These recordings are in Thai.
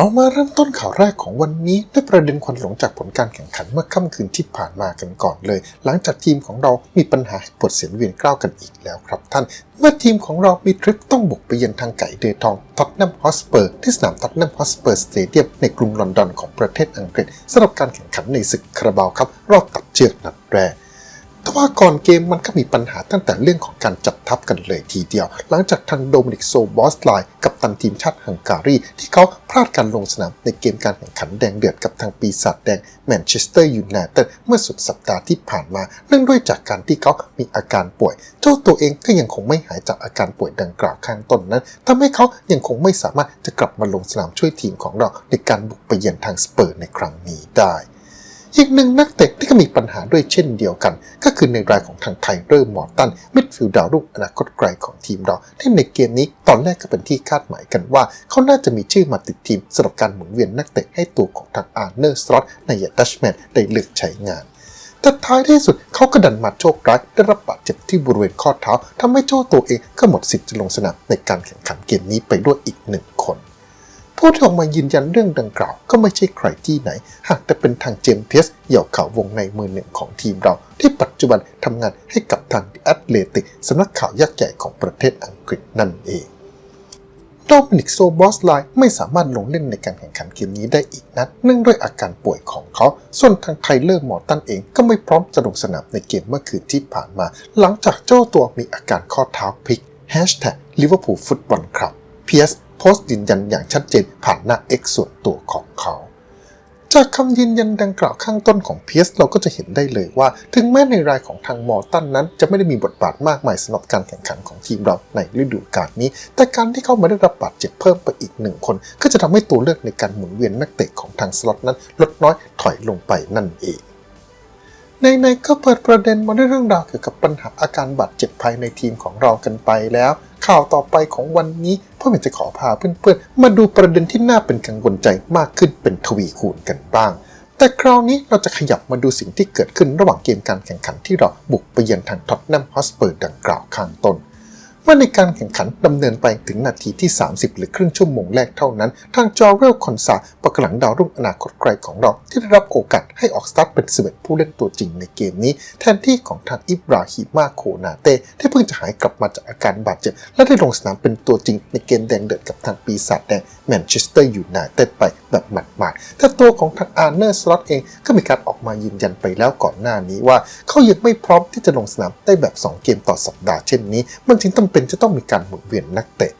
เรามาเริ่มต้นข่าวแรกของวันนี้ด้วยประเด็นควันหลงจากผลการแข่งขันเมื่อค่ำคืนที่ผ่านมากันก่อนเลย หลังจากทีมของเรามีปัญหาปวดเสียนเวียนกล้าวกันอีกแล้วครับท่าน เมื่อทีมของเรามีทริปต้องบุกไปเยือนทางไก่เดทองท็อตแนมฮอสเปอร์ที่สนามท็อตแนมฮอสเปอร์สเตเดียมในกรุงลอนดอนของประเทศอังกฤษสำหรับการแข่งขันในศึกคาราบาวครับรอบตัดเชือกนัดแรก แต่ว่าก่อนเกมมันก็มีปัญหาตั้งแต่เรื่องของการจัดทัพกันเลยทีเดียว หลังจากทางโดมินิกโซบอสไลน์กับตันทีมชาติฮังการี ที่เขาพลาดการลงสนามในเกมการแข่งขันแดงเดือดกับทางปีศาจแดงแมนเชสเตอร์ยูไนเต็ดเมื่อสุดสัปดาห์ที่ผ่านมาเนื่องด้วยจากการที่เขามีอาการป่วย เจ้าตัวเองก็ยังคงไม่หายจากอาการป่วยดังกล่าวข้างต้นนั้นทำให้เขายังคงไม่สามารถจะกลับมาลงสนามช่วยทีมของเราในการบุกไปเยือนทางสเปอร์ในครั้งนี้ได้ อีกหนึ่งนักเตะที่ก็มีปัญหาด้วยเช่นเดียวกัน ก็คือในรายของทางไทเรอร์มอร์ตันมิดฟิลด์ดาวรุ่งอนาคตไกลของทีมเราที่ในเกมนี้ตอนแรกก็เป็นที่คาดหมายกันว่า เขาน่าจะมีชื่อมาติดทีมสำหรับการหมุนเวียนนักเตะให้ตัวของทางอาร์เนอร์สล็อตในยดัชแมนได้เลือกใช้งานแต่ท้ายที่สุดเขาก็ดันมาโชคร้ายได้รับบาดเจ็บที่บริเวณข้อเท้าทำให้เจ้าตัวเองก็หมดสิทธิ์จะลงสนามในการแข่งขันเกมนี้ไปด้วยอีกหนึ่งคน ผู้ที่ออกมายืนยันเรื่องดังกล่าว ก็ไม่ใช่ใครที่ไหน หากแต่เป็นทางเจมส์เพสเหย่าข่าววงในมือหนึ่งของทีมเรา ที่ปัจจุบันทำงานให้กับทางแอตเลติกสำนักข่าวยักษ์ใหญ่ของประเทศอังกฤษนั่นเองโดมินิกโซบอสไลน์ไม่สามารถลงเล่นในการแข่งขันเกมนี้ได้อีกนัดเนื่องด้วยอาการป่วยของเขา ส่วนทางไทเลอร์มอร์ตันเองก็ไม่พร้อมจะลงสนามในเกมเมื่อคืนที่ผ่านมา หลังจากเจ้าตัวมีอาการข้อเท้าพลิก Hashtag Liverpool Football Club PS โพสต์ยืนยันอย่างชัดเจนผ่านหน้า X ส่วนตัวของเขาจากคำยืนยันดังกล่าวข้างต้นของเพียสเราก็จะเห็นได้เลยว่า ถึงแม้ในรายของทางมอตันนั้น จะไม่ได้มีบทบาทมากมายสำหรับการแข่งขันของทีมเราในฤดูกาลนี้ แต่การที่เขามาได้รับบาดเจ็บเพิ่มไปอีกหนึ่งคน ก็จะทำให้ตัวเลือกในการหมุนเวียนนักเตะของทางสล็อตนั้น ลดน้อยถอยลงไปนั่นเองในๆก็เปิดประเด็นมาด้วยเรื่องราวเกี่ยวกับปัญหาอาการบาดเจ็บภายในทีมของเรากันไปแล้ว ข่าวต่อไปของวันนี้พ่อเมนจะขอพาเพื่อนๆ มาดูประเด็นที่น่าเป็นกังวลใจมากขึ้นเป็นทวีคูณกันบ้าง แต่คราวนี้เราจะขยับมาดูสิ่งที่เกิดขึ้นระหว่างเกมการแข่งขันที่เราบุกไปเยือนทางท็อตแนมฮอสเปอร์ดังกล่าวข้างต้น มื่อในการแข่งขันดำเนินไปถึงนาทีที่ 30 หรือครึ่งชั่วโมงแรกเท่านั้น ทางจอร์เรลคอนซาประกหลังดาวรุ่งอนาคตไกลของเรา ที่ได้รับโอกาสให้ออกสตาร์ทเป็น11ผู้เล่นตัวจริงในเกมนี้ แทนที่ของทางอิบราฮิมาโคนาเต้ที่เพิ่งจะหายกลับมาจากอาการบาดเจ็บ และได้ลงสนามเป็นตัวจริงในเกมแดงเดือดกับทางปีศาจแดงแมนเชสเตอร์ยูไนเต็ดไปแบบหมัดๆแต่ตัวของทางอาร์เนอร์สล็อตเองก็มีการออกมายืนยันไปแล้วก่อนหน้านี้ว่า เขายังไม่พร้อมที่จะลงสนามได้แบบ 2 เกมต่อสัปดาห์เช่นนี้ มันจึงจำเป็นจะต้องมีการหมุนเวียนนักเตะ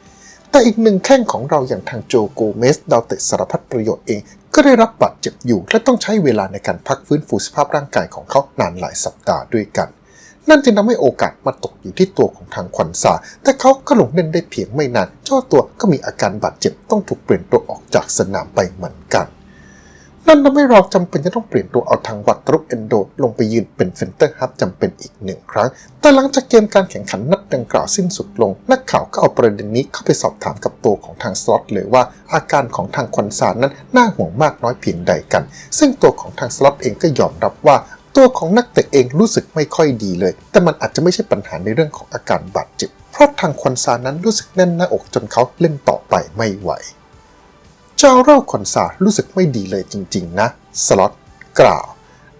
แต่อีกหนึ่งแข้งของเราอย่างทางโจโกเมสดาวเตะสารพัดประโยชน์เอง ก็ได้รับบาดเจ็บอยู่ และต้องใช้เวลาในการพักฟื้นฟูสภาพร่างกายของเขานานหลายสัปดาห์ด้วยกัน นั่นจึงทำให้โอกาสมาตกอยู่ที่ตัวของทางควันซาแต่เขาก็ลงเล่นได้เพียงไม่นานเจ้าตัวก็มีอาการบาดเจ็บต้องถูกเปลี่ยนตัวออกจากสนามไปเหมือนกัน นั่นทำให้เราจำเป็นจะต้องเปลี่ยนตัวเอาทางวัตรุกเอนโดลงไปยืนเป็นเซนเตอร์ฮับจำเป็นอีกหนึ่งครั้ง แต่หลังจากเกมการแข่งขันนัดดังกล่าวสิ้นสุดลง นักข่าวก็เอาประเด็นนี้เข้าไปสอบถามกับตัวของทางสล็อตเลยว่าอาการของทางควันซานนั้นน่าห่วงมากน้อยเพียงใดกัน ซึ่งตัวของทางสล็อตเองก็ยอมรับว่าตัวของนักเตะเองรู้สึกไม่ค่อยดีเลย แต่มันอาจจะไม่ใช่ปัญหาในเรื่องของอาการบาดเจ็บ เพราะทางควันซานนั้นรู้สึกแน่นหน้าอกจนเขาเล่นต่อไปไม่ไหว จ้าเร่าคอนซารู้สึกไม่ดีเลยจริง ๆ นะ สล็อตกล่าว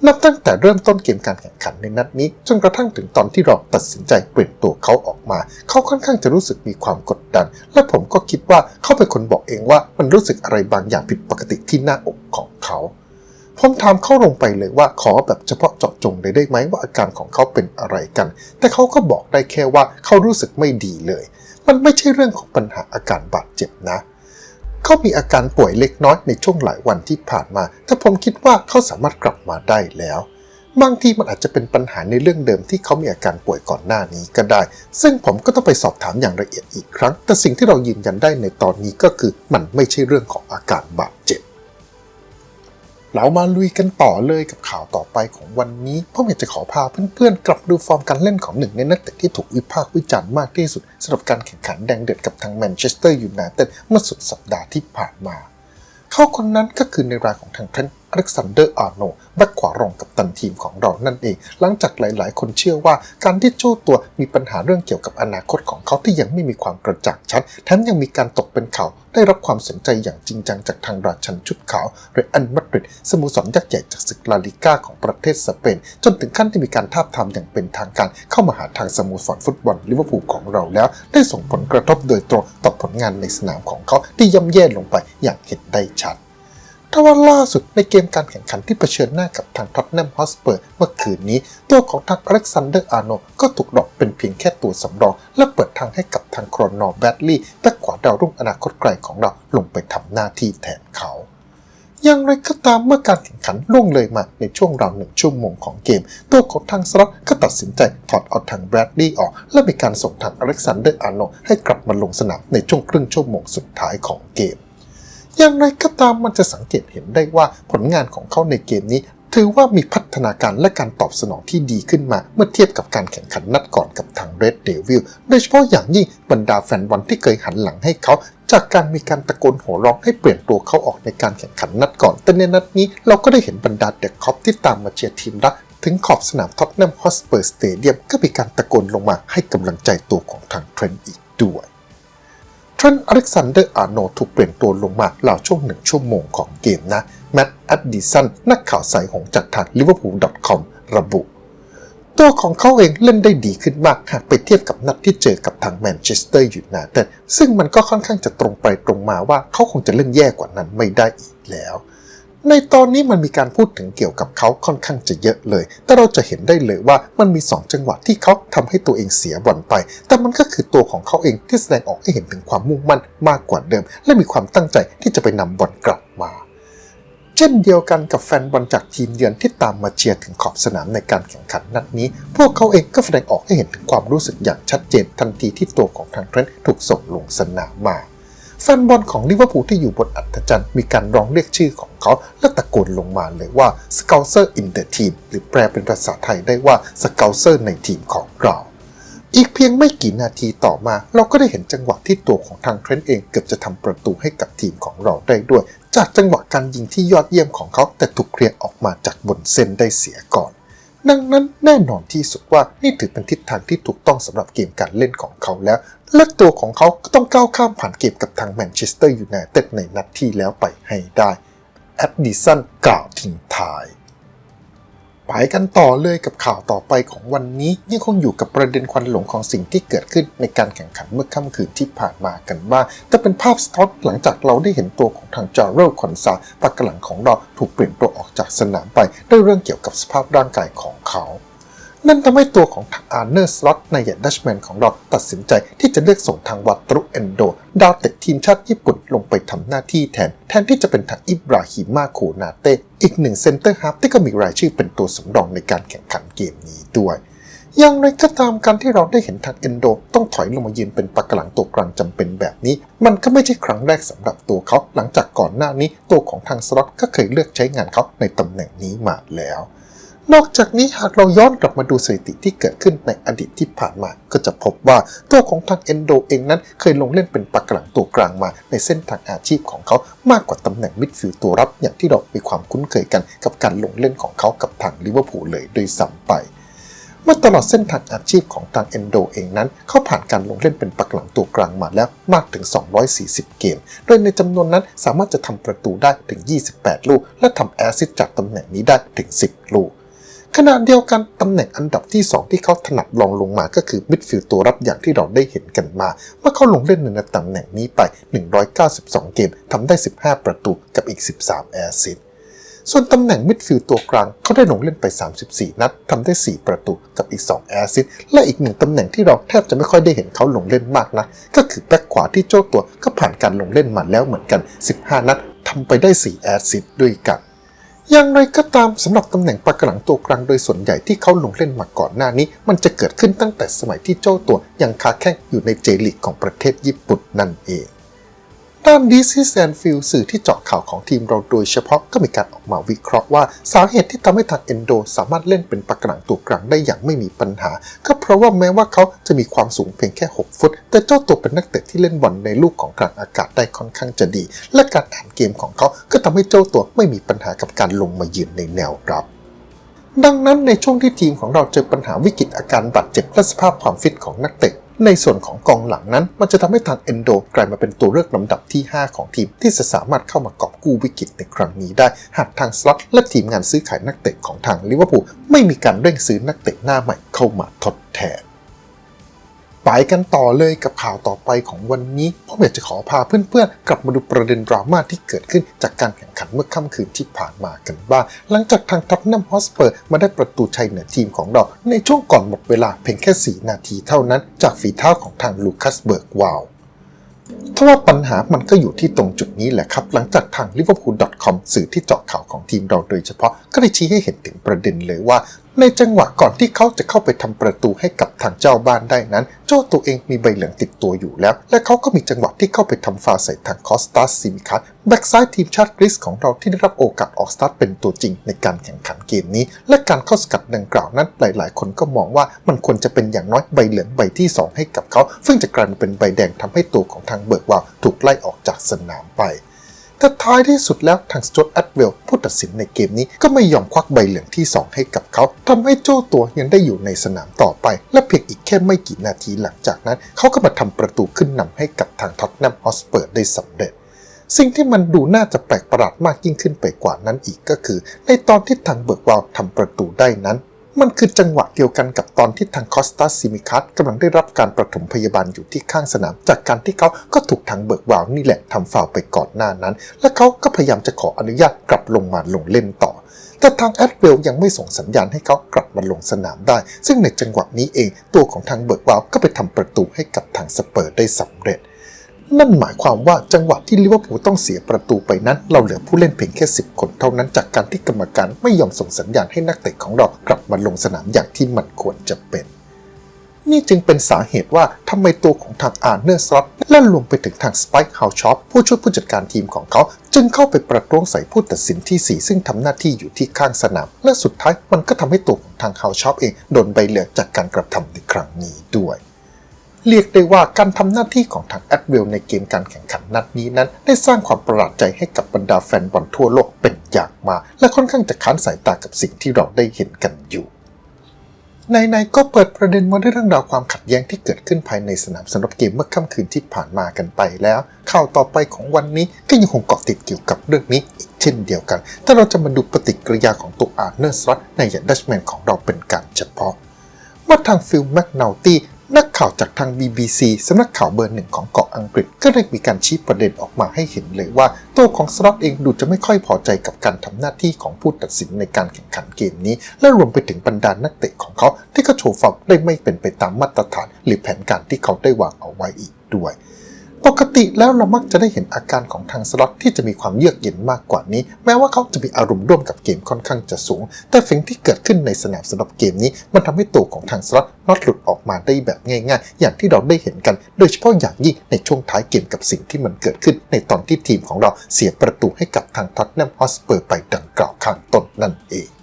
นับตั้งแต่เริ่มต้นเกมการแข่งขันในนัดนี้ จนกระทั่งถึงตอนที่เราตัดสินใจเปลี่ยนตัวเขาออกมา เขาค่อนข้างจะรู้สึกมีความกดดัน และผมก็คิดว่าเขาเป็นคนบอกเองว่ามันรู้สึกอะไรบางอย่างผิดปกติที่หน้าอกของเขาผมถามเข้าลงไปเลยว่าขอแบบเฉพาะเจาะจงได้ไหมว่าอาการของเขาเป็นอะไรกัน แต่เขาก็บอกได้แค่ว่าเขารู้สึกไม่ดีเลย มันไม่ใช่เรื่องของปัญหาอาการบาดเจ็บนะเเขามีอาการป่วยเล็กน้อยในช่วงหลายวันที่ผ่านมา แต่ผมคิดว่าเขาสามารถกลับมาได้แล้วบางทีมันอาจจะเป็นปัญหาในเรื่องเดิมที่เขามีอาการป่วยก่อนหน้านี้ก็ได้ ซึ่งผมก็ต้องไปสอบถามอย่างละเอียดอีกครั้ง แต่สิ่งที่เรายืนยันได้ในตอนนี้ก็คือมันไม่ใช่เรื่องของอาการบาดเจ็บ เรามาลุยกันต่อเลยกับข่าวต่อไปของวันนี้ผมอยากจะขอพาเพื่อนๆ กลับดูฟอร์มการเล่นของหนึ่งในนักเตะที่ถูกวิพากษ์วิจารณ์มากที่สุดสำหรับการแข่งขันแดงเดือดกับทางแมนเชสเตอร์ยูไนเต็ดเมื่อสุดสัปดาห์ที่ผ่านมา เขาคนนั้นก็คือในรายของทางเทรนต์ อเล็กซานเดอร์อาร์โนแบ็กขวารองกับตันทีมของเรานั่นเอง หลังจากหลายๆ คนเชื่อว่าการที่โจ้ตัวมีปัญหาเรื่องเกี่ยวกับอนาคตของเขาที่ยังไม่มีความกระจ่างชัดแถมยังมีการตกเป็นข่าวได้รับความสนใจอย่างจริงจังจากทางราชันชุดขาวเรอัลมาดริดสโมสรยักษ์ใหญ่จากศึกลาลิก้าของประเทศสเปน จนถึงขั้นที่มีการทาบทามอย่างเป็นทางการ เข้ามาหาทางสโมสรฟุตบอลลิเวอร์พูลของเราแล้ว ได้ส่งผลกระทบโดยตรงต่อผลงานในสนามของเขาที่ย่ำแย่ลงไปอย่างเห็นได้ชัด ทว่าล่าสุดในเกมการแข่งขันที่เผชิญหน้ากับทางท็อตแนมฮอสเปอร์เมื่อคืนนี้ ตัวของทางอเล็กซานเดอร์อาร์โนก็ถูกดรอกเป็นเพียงแค่ตัวสำรอง และเปิดทางให้กับทางโครนอร์แบดลีย์แบ็กขวาดาวรุ่งอนาคตไกลของเราลงไปทำหน้าที่แทนเขาอย่างไรก็ตามเมื่อการแข่งขันล่วงเลยมาในช่วงราวหนึ่งชั่วโมงของเกม ตัวของทางสล็อตก็ตัดสินใจถอดเอาทางแบรดลีย์ออก และมีการส่งทางอเล็กซานเดอร์อาร์โนให้กลับมาลงสนามในช่วงครึ่งชั่วโมงสุดท้ายของเกม อย่างไรก็ตามมันจะสังเกตเห็นได้ว่าผลงานของเขาในเกมนี้ถือว่ามีพัฒนาการและการตอบสนองที่ดีขึ้นมา เมื่อเทียบกับการแข่งขันนัดก่อนกับทาง Red Devil โดยเฉพาะอย่างยิ่งบรรดาแฟนบอลที่เคยหันหลังให้เขา จากการมีการตะโกนโห่ร้องให้เปลี่ยนตัวเขาออกในการแข่งขันนัดก่อน แต่ในนัดนี้เราก็ได้เห็นบรรดาเด็กคอปที่ตามมาเชียร์ทีมรักถึงขอบสนามท็อตแนมฮอสเปอร์สเตเดียมก็มีการตะโกนลงมาให้กำลังใจตัวของทางเทรนต์อีกด้วย เทรนต์อเล็กซานเดอร์อาร์โนถูกเปลี่ยนตัวลงมาเหล่าช่วงหนึ่งชั่วโมงของเกมนะ แมตต์แอดดิสันนักข่าวสายหงจากทาง liverpool.com ระบุ ตัวของเขาเองเล่นได้ดีขึ้นมากหากไปเทียบกับนัดที่เจอกับทางแมนเชสเตอร์ยูไนเต็ดซึ่งมันก็ค่อนข้างจะตรงไปตรงมาว่าเขาคงจะเล่นแย่กว่านั้นไม่ได้อีกแล้ว ในตอนนี้มันมีการพูดถึงเกี่ยวกับเขาค่อนข้างจะเยอะเลย แต่เราจะเห็นได้เลยว่ามันมี 2 จังหวะที่เขาทำให้ตัวเองเสียบอลไป แต่มันก็คือตัวของเขาเองที่แสดงออกให้เห็นถึงความมุ่งมั่นมากกว่าเดิม และมีความตั้งใจที่จะไปนำบอลกลับมา เช่นเดียวกันกับแฟนบอลจากทีมเยือนที่ตามมาเชียร์ถึงขอบสนามในการแข่งขันนัดนี้ พวกเขาเองก็แสดงออกให้เห็นถึงความรู้สึกอย่างชัดเจนทันทีที่ตัวของทางเทรนต์ถูกส่งลงสนามมา แฟนบอลของลิเวอร์พูลที่อยู่บนอัฐจันทร์มีการร้องเรียกชื่อของเขา และตะโกนลงมาเลยว่า s c o u s e r in the team หรือแปลเป็นภาษาไทยได้ว่า s c o u s e r ในทีมของเราอีกเพียงไม่กี่นาทีต่อมา เราก็ได้เห็นจังหวะที่ตัวของทางเทรนต์เองเกือบจะทำประตูให้กับทีมของเราได้ด้วย จากจังหวะการยิงที่ยอดเยี่ยมของเขาแต่ถูกเคลียร์ออกมาจากบนเส้นได้เสียก่อน ดังนั้นแน่นอนที่สุดว่านี่ถือเป็นทิศทางที่ถูกต้องสำหรับเกมการเล่นของเขาแล้ว และตัวของเขาก็ต้องก้าวข้ามผ่านเกมกับทางแมนเชสเตอร์ยูไนเต็ดในนัดที่แล้วไปให้ได้แอดดิสันกล่าวทิ้งท้าย ไปกันต่อเลยกับข่าวต่อไปของวันนี้ยังคงอยู่กับประเด็นควันหลงของสิ่งที่เกิดขึ้นในการแข่งขันเมื่อค่ำคืนที่ผ่านมากันบ้างแต่เป็นภาพสต็อกหลังจากเราได้เห็นตัวของทางจาร์เรลคอนซาปากหลังของเราถูกเปลี่ยนตัวออกจากสนามไปด้วยเรื่องเกี่ยวกับสภาพร่างกายของเขา นั่นทำให้ตัวของทางอาร์เนอร์สล็อตในยันดัชแมนของเราตัดสินใจที่จะเลือกส่งทางวัตรุเอนโด ดาวเตะทีมชาติญี่ปุ่นลงไปทำหน้าที่แทน แทนที่จะเป็นทางอิบราฮิมาโคนาเตอีกหนึ่งเซนเตอร์ฮาร์ฟที่ก็มีรายชื่อเป็นตัวสำรองในการแข่งขันเกมนี้ด้วยอย่างไรก็ตามการที่เราได้เห็นทางเอนโด ต้องถอยลงมายืนเป็นปากหลังตัวกลางจำเป็นแบบนี้ มันก็ไม่ใช่ครั้งแรกสำหรับตัวเขา หลังจากก่อนหน้านี้ตัวของทางสล็อตก็เคยเลือกใช้งานเขาในตำแหน่งนี้มาแล้ว นอกจากนี้หากเราย้อนกลับมาดูสถิติที่เกิดขึ้นในอดีตที่ผ่านมา ก็จะพบว่าตัวของทางเอนโดเองนั้นเคยลงเล่นเป็นปากหลังตัวกลางมาในเส้นทางอาชีพของเขามากกว่าตำแหน่งมิดฟิลด์ตัวรับ อย่างที่เรามีความคุ้นเคยกันกับการลงเล่นของเขากับทางลิเวอร์พูลเลยโดยซ้ำไปเมื่อตลอดเส้นทางอาชีพของทางเอนโดเองนั้น เขาผ่านการลงเล่นเป็นปักหลังตัวกลางมาแล้วมากถึง 240 เกม โดยในจำนวนนั้นสามารถจะทำประตูได้ถึง 28 ลูก และทำแอสซิสต์จากตำแหน่งนี้ได้ถึง 10 ลูก ขณะเดียวกันตำแหน่งอันดับที่ 2 ที่เขาถนัดลองลงมาก็คือมิดฟิลด์ตัวรับอย่างที่เราได้เห็นกันมา เมื่อเขาลงเล่นในตำแหน่งนี้ไป 192 เกมทำได้ 15 ประตูกับอีก 13 แอสซิสต์ส่วนตำแหน่งมิดฟิลด์ตัวกลางเขาได้ลงเล่นไป 34 นัดทำได้ 4 ประตูกับอีก 2 แอสซิสต์และอีกหนึ่งตำแหน่งที่เราแทบจะไม่ค่อยได้เห็นเขาลงเล่นมากนะก็คือแบ็คขวาที่เจ้าตัวก็ผ่านการลงเล่นมาแล้วเหมือนกัน 15 นัดทำไปได้ 4 แอสซิสต์ด้วยกัน อย่างไรก็ตามสำหรับตำแหน่งปากหลังตัวกลางโดยส่วนใหญ่ที่เขาลงเล่นมาก่อนหน้านี้ มันจะเกิดขึ้นตั้งแต่สมัยที่เจ้าตัวยังคาแข้งอยู่ในเจลีกของประเทศญี่ปุ่นนั่นเอง ด้าน DC s a n f i e l d สื่อที่เจาะข่าวของทีมเราโดยเฉพาะก็มีการออกมาวิเคราะห์ว่า สาเหตุที่ทำให้ทางเอนโดสามารถเล่นเป็นปากกลางตัวกลางได้อย่างไม่มีปัญหา ก็เพราะว่าแม้ว่าเขาจะมีความสูงเพียงแค่ 6 ฟุต แต่เจ้าตัวเป็นนักเตะที่เล่นบอลในลูกของกลางอากาศได้ค่อนข้างจะดี และการอ่านเกมของเขาก็ทำให้เจ้าตัวไม่มีปัญหากับการลงมายืนในแนวรับดังนั้นในช่วงที่ทีมของเราเจอปัญหาวิกฤตอาการบาดเจ็บและสภาพความฟิตของนักเตะ ในส่วนของกองหลังนั้น มันจะทำให้ทางเอนโดกลายมาเป็นตัวเลือกลำดับที่ 5 ของทีม ที่จะสามารถเข้ามากอบกู้วิกฤตในครั้งนี้ได้ หากทางสล็อตและทีมงานซื้อขายนักเตะของทางลิเวอร์พูลไม่มีการเร่งซื้อนักเตะหน้าใหม่เข้ามาทดแทน ไปกันต่อเลยกับข่าวต่อไปของวันนี้ผมอยากจะขอพาเพื่อนๆ กลับมาดูประเด็นดราม่าที่เกิดขึ้นจากการแข่งขันเมื่อค่ำคืนที่ผ่านมากันบ้าง หลังจากทางท็อตแนมฮอสเปอร์มาได้ประตูชัยเหนือทีมของเรา ในช่วงก่อนหมดเวลาเพียงแค่ 4 นาทีเท่านั้นจากฝีเท้าของทางลูคัสเบิร์กวาวทว่าปัญหามันก็อยู่ที่ตรงจุดนี้แหละครับ หลังจากทาง liverpool.com สื่อที่เจาะข่าวของทีมเราโดยเฉพาะ ก็ได้ชี้ให้เห็นถึงประเด็นเลยว่า ในจังหวะก่อนที่เขาจะเข้าไปทำประตูให้กับ ทางเจ้าบ้านได้นั้น เจ้าตัวเองมีใบเหลืองติดตัวอยู่แล้ว และเขาก็มีจังหวะที่เข้าไปทำฟาวใส่ทางคอสตาสซิมิคัสแบ็กซ้ายทีมชาติกรีซของเราที่ได้รับโอกาสออกสตาร์ทเป็นตัวจริงในการแข่งขันเกมนี้ และการเข้าสกัดดังกล่าวนั้นหลาย ๆ คนก็มองว่ามันควรจะเป็นอย่างน้อยใบเหลืองใบที่ 2 ให้กับเขาซึ่งจะกลายเป็นใบแดงทำให้ตัวของทางเบิร์กวาวถูกไล่ออกจากสนามไป แต่ท้ายที่สุดแล้วทางสจอตแอดเวลผู้ตัดสินในเกมนี้ก็ไม่ยอมควักใบเหลืองที่ 2 ให้กับเขาทำให้โจ้ตัวยังได้อยู่ในสนามต่อไป และเพียงอีกแค่ไม่กี่นาทีหลังจากนั้น เขาก็มาทำประตูขึ้นนำให้กับทางท็อตแนมฮอสเปอร์ได้สำเร็จสิ่งที่มันดูน่าจะแปลกประหลาดมากยิ่งขึ้นไปกว่านั้นอีกก็คือ ในตอนที่ทางเบิร์กวาลทำประตูได้นั้น มันคือจังหวะเดียวกันกับตอนที่ทางคอสตาซิมิคัสกำลังได้รับการประถมพยาบาลอยู่ที่ข้างสนาม จากการที่เขาก็ถูกทางเบิร์กวาวนี่แหละทำฟาวไปก่อนหน้านั้น และเขาก็พยายามจะขออนุญาตกลับลงมาลงเล่นต่อ แต่ทางแอดเวลยังไม่ส่งสัญญาณให้เขากลับมาลงสนามได้ ซึ่งในจังหวะนี้เองตัวของทางเบิร์กวาวก็ไปทำประตูให้กับทางสเปอร์ได้สำเร็จ นั่นหมายความว่าจังหวะที่ลิเวอร์พูลต้องเสียประตูไปนั้น เราเหลือผู้เล่นเพียงแค่ 10 คนเท่านั้นจากการที่กรรมการไม่ยอมส่งสัญญาณให้นักเตะของเรากลับมาลงสนามอย่างที่มันควรจะเป็น นี่จึงเป็นสาเหตุว่าทำไมตัวของทางอาร์เนอร์สล็อตและรวมไปถึงทางสไปค์เฮาชอปผู้ช่วยผู้จัดการทีมของเขา จึงเข้าไปประท้วงใส่ผู้ตัดสินที่ 4 ซึ่งทำหน้าที่อยู่ที่ข้างสนาม และสุดท้ายมันก็ทำให้ตัวของทางเฮาชอปเองโดนใบเหลืองจากการกระทำในครั้งนี้ด้วย เรียกได้ว่าการทำหน้าที่ของทางแอดเวลในเกมการแข่งขันนัดนี้นั้น ได้สร้างความประหลาดใจให้กับบรรดาแฟนบอลทั่วโลกเป็นอย่างมากและค่อนข้างจะค้านสายตากับสิ่งที่เราได้เห็นกันอยู่ในๆก็เปิดประเด็นมาด้วยเรื่องราวความขัดแย้งที่เกิดขึ้นภายในสนามสำหรับเกมเมื่อค่ำคืนที่ผ่านมากันไปแล้ว ข่าวต่อไปของวันนี้ก็ยังคงเกาะติดเกี่ยวกับเรื่องนี้อีกเช่นเดียวกันแต่เราจะมาดูปฏิกิริยาของตัวอาร์เนอร์สลอตในย่างดัชแมนของเราเป็นการเฉพาะว่าทางฟิลแมกนาตี้ นักข่าวจากทาง BBC สำนักข่าวเบอร์หนึ่งของเกาะอังกฤษ ก็ได้มีการชี้ประเด็นออกมาให้เห็นเลยว่า ตัวของสล็อตเองดูจะไม่ค่อยพอใจกับการทำหน้าที่ของผู้ตัดสินในการแข่งขันเกมนี้ และรวมไปถึงบรรดานักเตะของเขาที่ก็โชว์ฟอร์มได้ไม่เป็นไปตามมาตรฐาน หรือแผนการที่เขาได้วางเอาไว้อีกด้วย ปกติแล้วเรามักจะได้เห็นอาการของทางสล็อตที่จะมีความเยือกเย็นมากกว่านี้ แม้ว่าเขาจะมีอารมณ์ร่วมกับเกมค่อนข้างจะสูง แต่สิ่งที่เกิดขึ้นในสนามสำหรับเกมนี้ มันทำให้ตัวของทางสล็อตน็อตหลุดออกมาได้แบบง่ายๆ อย่างที่เราได้เห็นกัน โดยเฉพาะอย่างยิ่งในช่วงท้ายเกมกับสิ่งที่มันเกิดขึ้น ในตอนที่ทีมของเราเสียประตูให้กับทางท็อตแนมฮอสเปอร์ไปดังกล่าวข้างต้นนั่นเอง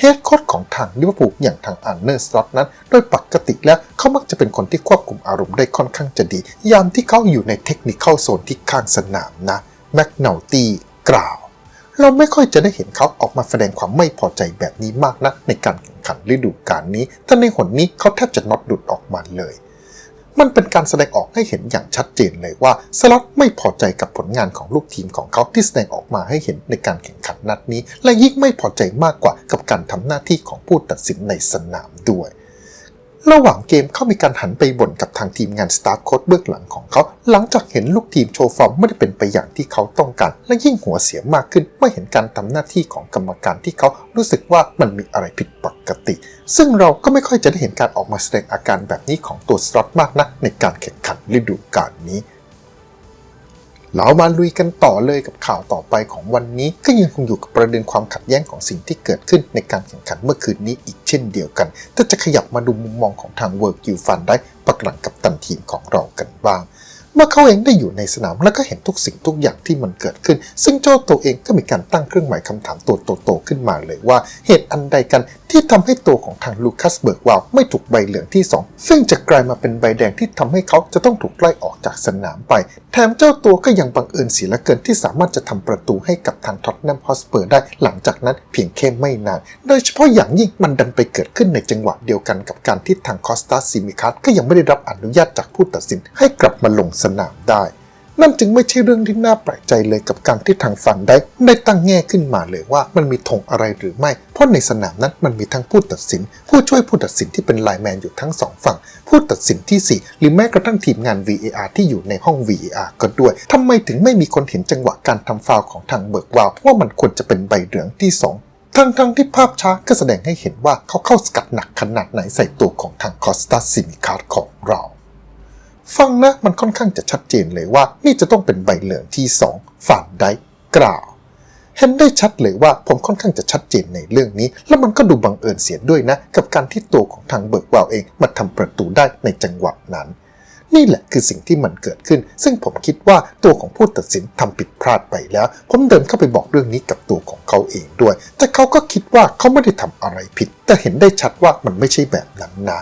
เฮดโค้ชของทางลิเวอร์พูลอย่างทางอันเนอร์สล็อตนั้น โดยปกติแล้วเขามักจะเป็นคนที่ควบคุมอารมณ์ได้ค่อนข้างจะดี ยามที่เขาอยู่ในเทคนิคเข้าโซนที่ข้างสนามนะแมกนาตีกล่าว เราไม่ค่อยจะได้เห็นเขาออกมาแสดงความไม่พอใจแบบนี้มากนะในการแข่งขันฤดูกาลนี้แต่ในหนนี้เขาแทบจะน็อตดุดออกมาเลย มันเป็นการแสดงออกให้เห็นอย่างชัดเจนเลยว่าสล็อตไม่พอใจกับผลงานของลูกทีมของเขาที่แสดงออกมาให้เห็นในการแข่งขันนัดนี้ และยิ่งไม่พอใจมากกว่ากับการทำหน้าที่ของผู้ตัดสินในสนามด้วย ระหว่างเกมเขามีการหันไปบ่นกับทางทีมงานสตาร์โค้ดเบื้องหลังของเขา หลังจากเห็นลูกทีมโชว์ฟอร์มไม่ได้เป็นไปอย่างที่เขาต้องการ และยิ่งหัวเสียมากขึ้นเมื่อเห็นการทำหน้าที่ของกรรมการที่เขารู้สึกว่ามันมีอะไรผิดปกติ ซึ่งเราก็ไม่ค่อยจะได้เห็นการออกมาแสดงอาการแบบนี้ของตัวสล็อตมากนะในการแข่งขันฤดูกาลนี้ เรามาลุยกันต่อเลยกับข่าวต่อไปของวันนี้ก็ยังคงอยู่กับประเด็นความขัดแย้งของสิ่งที่เกิดขึ้นในการแข่งขันเมื่อคืนนี้อีกเช่นเดียวกัน ถ้าจะขยับมาดูมุมมองของทางเวิร์กิวฟันได้ปักหลังกับตันทีมของเรากันบ้าง มื่อเขาเองได้อยู่ในสนามแล้วก็เห็นทุกสิ่งทุกอย่างที่มันเกิดขึ้น ซึ่งเจ้าตัวเองก็มีการตั้งเครื่องหมายคำถามตัวโตๆขึ้นมาเลยว่า เหตุอันใดกันที่ทำให้ตัวของทางลูคัสเบิร์กวาลไม่ถูกใบเหลืองที่ 2 ซึ่งจะกลายมาเป็นใบแดงที่ทำให้เขาจะต้องถูกไล่ออกจากสนามไป แถมเจ้าตัวก็ยังบังเอิญเสียเหละเกินที่สามารถจะทำประตูให้กับทางท็อตแนมฮอสเปอร์ได้หลังจากนั้นเพียงแค่ไม่นาน โดยเฉพาะอย่างยิ่งมันดันไปเกิดขึ้นในจังหวะเดียวกันกับการที่ทางคอสตาซิมิคัสก็ยังไม่ได้รับอนุญาตจากผู้ตัดสินให้กลับมาลงสนามได้ นั่นจึงไม่ใช่เรื่องที่น่าแปลกใจเลยกับการที่ทางฟันได้ได้ตั้งแง่ขึ้นมาเลยว่ามันมีธงอะไรหรือไม่ เพราะในสนามนั้นมันมีทั้งผู้ตัดสิน ผู้ช่วยผู้ตัดสินที่เป็นไลน์แมนอยู่ทั้งสองฝั่ง ผู้ตัดสินที่ 4 หรือแม้กระทั่งทีมงาน VAR ที่อยู่ในห้อง VAR ก็ด้วยทำไมถึงไม่มีคนเห็นจังหวะการทำฟาวของทางเบิร์กวาลว่ามันควรจะเป็นใบเหลืองที่ 2ทั้งทั้งที่ภาพช้าก็แสดงให้เห็นว่าเขาเข้าสกัดหนักขนาดไหนใส่ตัวของทางคอสตาซิมิคาร์ของเรา ฟังนะมันค่อนข้างจะชัดเจนเลยว่า นี่จะต้องเป็นใบเหลืองที่สองฝ่านได้กล่าว เห็นได้ชัดเลยว่าผมค่อนข้างจะชัดเจนในเรื่องนี้ แล้วมันก็ดูบังเอิญเสียด้วยนะ กับการที่ตัวของทางเบิร์กวาลเองมาทำประตูได้ในจังหวะนั้น นี่แหละคือสิ่งที่มันเกิดขึ้น ซึ่งผมคิดว่าตัวของผู้ตัดสินทำผิดพลาดไปแล้ว ผมเดินเข้าไปบอกเรื่องนี้กับตัวของเขาเองด้วย แต่เขาก็คิดว่าเขาไม่ได้ทำอะไรผิด แต่เห็นได้ชัดว่ามันไม่ใช่แบบนั้นนะ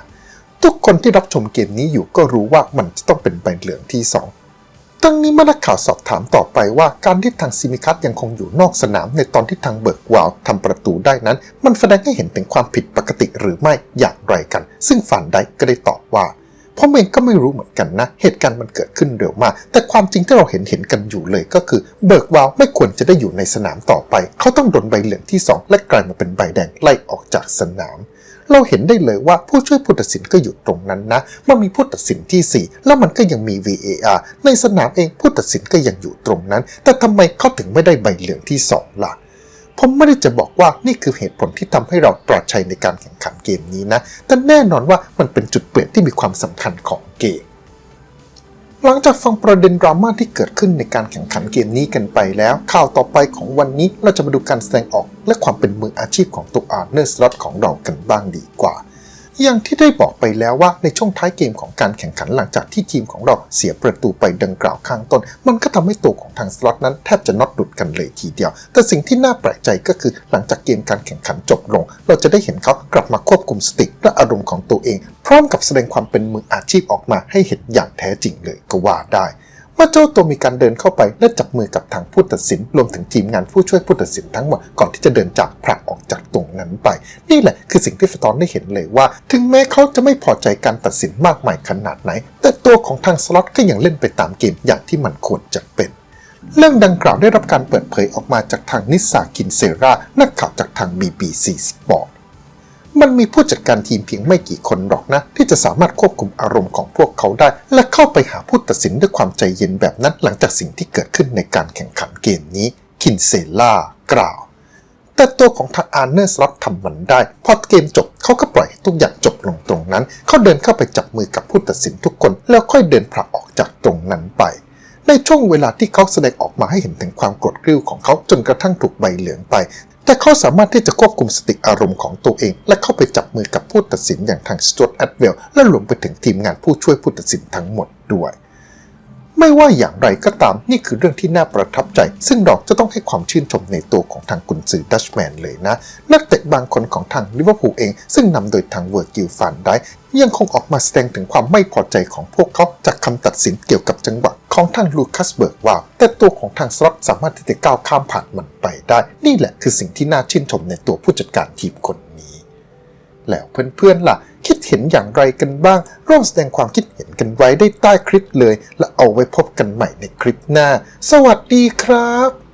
ทุกคนที่รับชมเกมนี้อยู่ก็รู้ว่ามันจะต้องเป็นใบเหลืองที่ 2 ตั้งนี้เมื่อนักข่าวสอบถามต่อไปว่าการที่ทางซิมิคัสยังคงอยู่นอกสนามในตอนที่ทางเบิร์กวาลทำประตูได้นั้น มันแสดงให้เห็นถึงความผิดปกติหรือไม่อย่างไรกัน ซึ่งฟันได้ก็ได้ตอบว่าผมเองก็ไม่รู้เหมือนกันนะ เหตุการณ์มันเกิดขึ้นเร็วมาก แต่ความจริงที่เราเห็นเห็นกันอยู่เลยก็คือ เบิร์กวาลไม่ควรจะได้อยู่ในสนามต่อไป เขาต้องโดนใบเหลืองที่ 2 และกลายมาเป็นใบแดงไล่ออกจากสนาม เราเห็นได้เลยว่าผู้ช่วยผู้ตัดสินก็อยู่ตรงนั้นนะ มันมีผู้ตัดสินที่ 4 แล้วมันก็ยังมี VAR ในสนามเองผู้ตัดสินก็ยังอยู่ตรงนั้น แต่ทำไมเขาถึงไม่ได้ใบเหลืองที่ 2 ล่ะผมไม่ได้จะบอกว่านี่คือเหตุผลที่ทำให้เราปลอดชัยในการแข่งขันเกมนี้นะ แต่แน่นอนว่ามันเป็นจุดเปลี่ยนที่มีความสำคัญของเกม หลังจากฟังประเด็นดราม่าที่เกิดขึ้นในการแข่งขันเกมนี้กันไปแล้ว ข่าวต่อไปของวันนี้เราจะมาดูการแสดงออกและความเป็นมืออาชีพของตัวอาร์เนอร์สล็อตของเรากันบ้างดีกว่า อย่างที่ได้บอกไปแล้วว่าในช่วงท้ายเกมของการแข่งขันหลังจากที่ทีมของเราเสียประตูไปดังกล่าวข้างต้น มันก็ทำให้ตัวของทางสล็อตนั้นแทบจะน็อตหลุดกันเลยทีเดียว แต่สิ่งที่น่าแปลกใจก็คือหลังจากเกมการแข่งขันจบลง เราจะได้เห็นเขากลับมาควบคุมสติและอารมณ์ของตัวเอง พร้อมกับแสดงความเป็นมืออาชีพออกมาให้เห็นอย่างแท้จริงเลยก็ว่าได้ เมื่อเจ้าตัวมีการเดินเข้าไปและจับมือกับทางผู้ตัดสิน รวมถึงทีมงานผู้ช่วยผู้ตัดสินทั้งหมดก่อนที่จะเดินจากผลักออกจากตรงนั้นไป นี่แหละคือสิ่งที่ฟตอนได้เห็นเลยว่า ถึงแม้เขาจะไม่พอใจการตัดสินมากมายขนาดไหน แต่ตัวของทางสล็อตก็ยังเล่นไปตามเกมอย่างที่มันควรจะเป็นเรื่องดังกล่าวได้รับการเปิดเผยออกมาจากทางนิสซากินเซรานักข่าวจากทาง BBC Sport มันมีผู้จัดการทีมเพียงไม่กี่คนหรอกนะ ที่จะสามารถควบคุมอารมณ์ของพวกเขาได้ และเข้าไปหาผู้ตัดสินด้วยความใจเย็นแบบนั้นหลังจากสิ่งที่เกิดขึ้นในการแข่งขันเกมนี้ คินเซล่ากล่าว แต่ตัวของทางอาร์เนอร์สล็อตทำมันได้ พอเกมจบเขาก็ปล่อยให้ทุกอย่างจบลงตรงนั้น เขาเดินเข้าไปจับมือกับผู้ตัดสินทุกคน แล้วค่อยเดินผลักออกจากตรงนั้นไปในช่วงเวลาที่เขาแสดงออกมาให้เห็นถึงความกรธกริ้วของเขาจนกระทั่งถูกใบเหลืองไป แต่เขาสามารถที่จะควบคุมสติอารมณ์ของตัวเอง และเข้าไปจับมือกับผู้ตัดสินอย่างทางสจวตแอดเวลและรวมไปถึงทีมงานผู้ช่วยผู้ตัดสินทั้งหมดด้วย ไม่ว่าอย่างไรก็ตามนี่คือเรื่องที่น่าประทับใจ ซึ่งเราจะต้องให้ความชื่นชมในตัวของทางกุนซือดัชแมนเลยนะ นักเตะบางคนของทางลิเวอร์พูลเอง ซึ่งนำโดยทางเวอร์กิลฟันได้ยังคงออกมาแสดงถึงความไม่พอใจของพวกเขาจากคำตัดสินเกี่ยวกับจังหวะ ของทางลูคัสเบิร์กว่า แต่ตัวของทางสล็อตสามารถที่จะก้าวข้ามผ่านมันไปได้ นี่แหละคือสิ่งที่น่าชื่นชมในตัวผู้จัดการทีมคนนี้ แล้วเพื่อนๆล่ะ คิดเห็นอย่างไรกันบ้าง ร่วมแสดงความคิดเห็นกันไว้ได้ใต้คลิปเลย และเอาไว้พบกันใหม่ในคลิปหน้า สวัสดีครับ